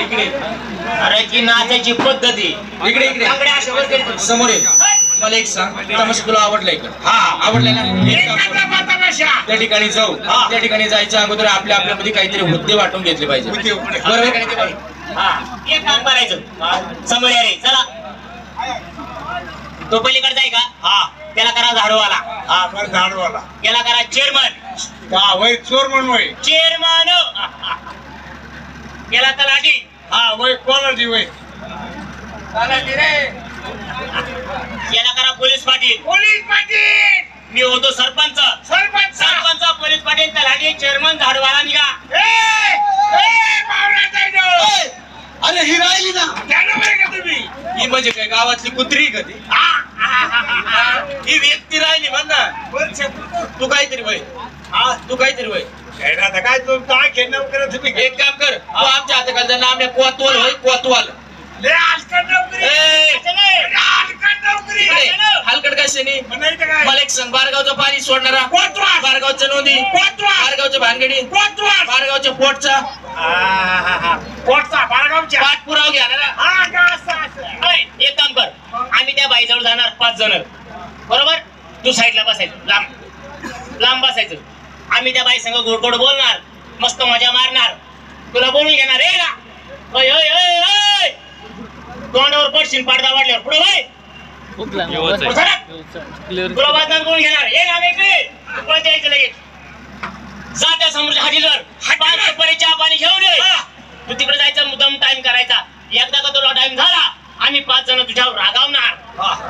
इकडे. अरे की नाचायची पद्धती. इकडे इकडे. समोर ये. मला एक सांग. तमाशा तुला आवडलाय का? हा. आवडलाय ना? त्या ठिकाणी जाऊ. त्या ठिकाणी जायच्या अगोदर आपल्या आपल्यामध्ये काहीतरी हुद्दे वाटून घेतले पाहिजे. बरोबर? हा. एक काम करायचं समोर चला. तो पलीकडे जाय का? हा. त्याला करा झाडूवाला. हा बरं झाडवाला. याला करा चेअरमन हा वय चोर म्हणून वय चेअरमन याला तलाठी हा वय कोणाची वय. याला करा पोलीस पाटील. पोलीस पाटील. मी होतो सरपंच. सरपंच. सरपंच पोलीस पाटील तलाठी चेअरमन झाडूवाला निघा. अरे ही राहिली ना. त्यानं बरं का तुम्ही? ही म्हणजे काय गावातली कुत्री का ती? हा, व्यक्ती राहिली म्हण ना. तू काहीतरी वय. हा, तू काहीतरी वय. काय ना आता काय तू काय खेळणं करत तुम्ही एक काम कर तू आमच्या हाताखालचं नाम आहे कोतवाल होय कोतवाल. लय हलकट नोकरी. ए, लय हलकट नोकरी. इकडे हलकट कशाने? म्हणायचं काय? मला एक सांग बारगावचं पाणी सोडणारा? कोतवाल. बारगावचं नोंदी? कोतवाल. बारगावच्या भानगडी? कोतवाल. बारगावच्या पोटचा. पोटचा बाळगावच्या पाठपुरावा घेणारा हा का असं असं. होय, एक काम कर. आम्ही त्या बाईजवळ जाणार पाच जण. बरोबर? तू साईडला बसायचं लांब. लांब बसायचं. आम्ही त्या बाई संग गोड गोड बोलणार. मस्त मजा मारणार. तुला बोलून घेणार रे. ना तोंडावर पडशील पाडदा वाढल्यावर. पुढे होय तुला वाजणार बोलून घेणार. हे ना इकडे तू पळत यायचं लगेच. जा त्या समोरच्या हॉटेलवर पाच सुपारी चहा पाणी घेऊन ये. तू तिकडे जायचा मुद्दाम टाइम करायचा. एकदा का तुला टाइम झाला आम्ही पाच जण तुझ्यावर रागावणार.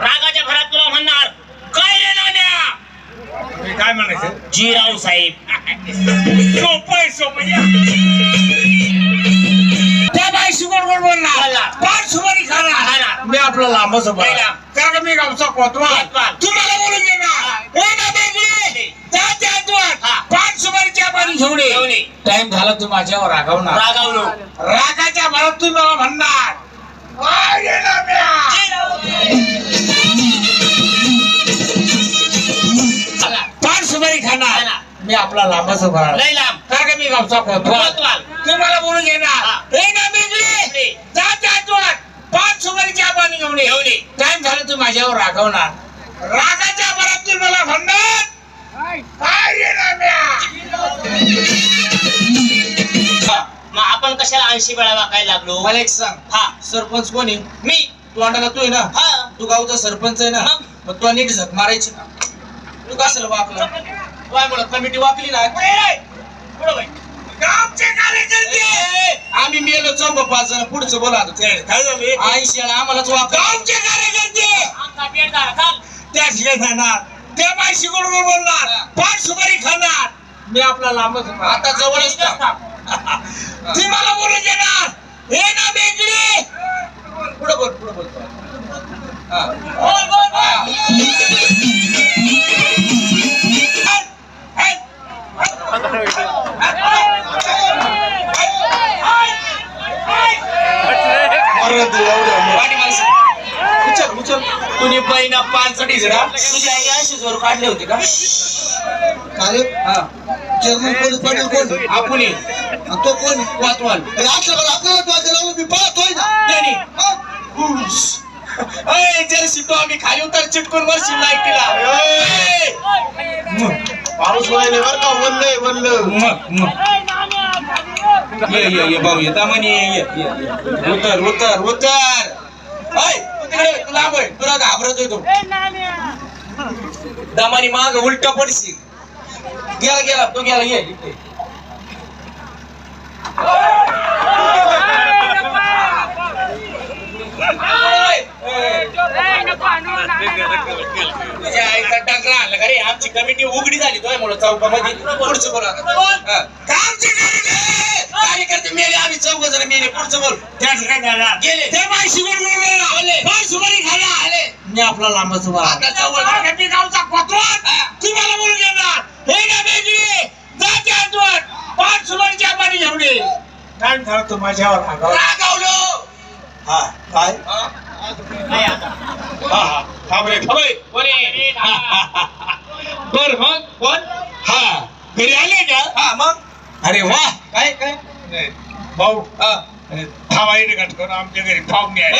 रागाच्या भरात तुला म्हणणार काय रे नाण्या मी काय म्हणायचं जीराव साहेब सोपं आहे सोपं या. त्या बाई सुगड गोड. पाच सुपारी खाणार खाणार. मी आपला लांबच नाही लांब. कारण मी गावचा कोतवाल कोतवाल. तुम्हाला बोलून हे ना बेबी जा त्या. हा. पाच सुपारी चहा पाणी घेऊन ये ये. टाइम झाला तू माझ्यावर रागवणार रागावलो रागाच्या भरात तू मला म्हणणार? खाणार. मी आपला लांबच उभा लय लांब. कारण का मी गावचा कोतवाल? कोतवाल. तुम्हाला बोलून घेणार ना. जा. पाच सुपारी चहा पाणी घेऊन घेऊन. टाइम झालं तू माझ्यावर रागवणार? रागाच्या भरात तू मला म्हणणार काय रे लांब्या?" मग आपण कशाला ऐंशी वेळा वाकायला लागलो? मला एक सांग. हा. सरपंच कोणी मी. तोंडाला तू आहे ना? हा. तू गावचा सरपंच आहे ना? मग? मग तू नीट झक मारायची ना. तू कशाला वाकला? काय म्हणत कमिटी वाकली ना पुढं बाई. गावचे कार्यकर्ते. आम्ही मेलो चौक पाच जण पुढचं बोला आणि आम्हालाच कार्यकर्ते. आमचा चाल. त्या ठिकाणी जाणार त्या बायशी बरोबर बोलणार पाच सुपारी खाणार. मी आपला लांबच होणार. आता जवळच. ती मला बोलून देणार हे ना बेगडी. पुढं बोल पुढं हा. बोल पाठी माणसं. उचल उचल तुम्ही पानसाठी जरा तुझ्या आई ऐंशी जोर काढले होते का अरे हा पोलीस पाटील कोण आपण ये. आणि तो कोण वातवाल अरे आठवलं आपल्याला लावलं मी पाहतोय ना हा? अय जर्सी तो आम्ही खाली उतर चिटकून वरशी केला पाऊस व्हायला बरं का वल्ल वल्ल मग मग ये ये ये भाऊ ये दामानी ये ये. उतर उतर उतर लांब आहे तुला घाबरत होतो दामानी माग उलटा पडशील गेला गेला तो गेला ये. तुझ्या आईचा टाकरा आणला का रे आमची कमिटी उघडी झाली तो म्हणून चौकामध्ये पुढचं बोला मेले आम्ही चौघ जण मेले. पुढचं बोल. त्या ठिकाणी जाणार गेले. त्या बायशी बरोबर बोलणार पाच सुपारी खाणार आले. मी आपला लांबच मी गावचा कोतवाल. हा. तुम्हाला बोलून देणार हे ना बेगडी जा त्या द्वार. पाच सुपारी चहा पाणी घेऊन ये. टाइम झाला तू माझ्यावर रागावला. हा काय? नाही आता. हा हा. थांब रे थांब रे. कोणी बर मग? कोण? हा. घरी आले का? हा मग? अरे वा. काय काय? भाऊ हा. थांबा इथे कट करून आमच्या घरी पाहुणे!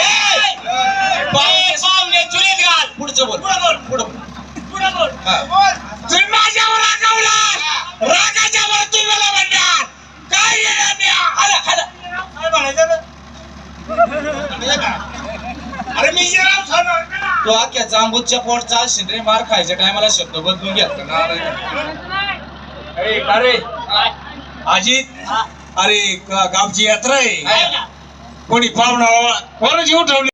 पाहुणे चुलीत घाल. पुढचं बोल. पुढं बोल. पुढं बोल. पुढं बोल. तुम्ही माझ्यावर रागावला. रागाच्या वर तुम्ही मला म्हणणार. काय येणार हाला, हाला. काय म्हणायचं? अरे मी शिराम सांगणार? तो अख्ख्या जांबूतच्या पोट चालशील रे मार खायच्या टायमाला शब्द बदलून घ्या अरे अरे अजित. अरे गावची यात्रा आहे. कोणी पाहुणा कोणाची उठवली?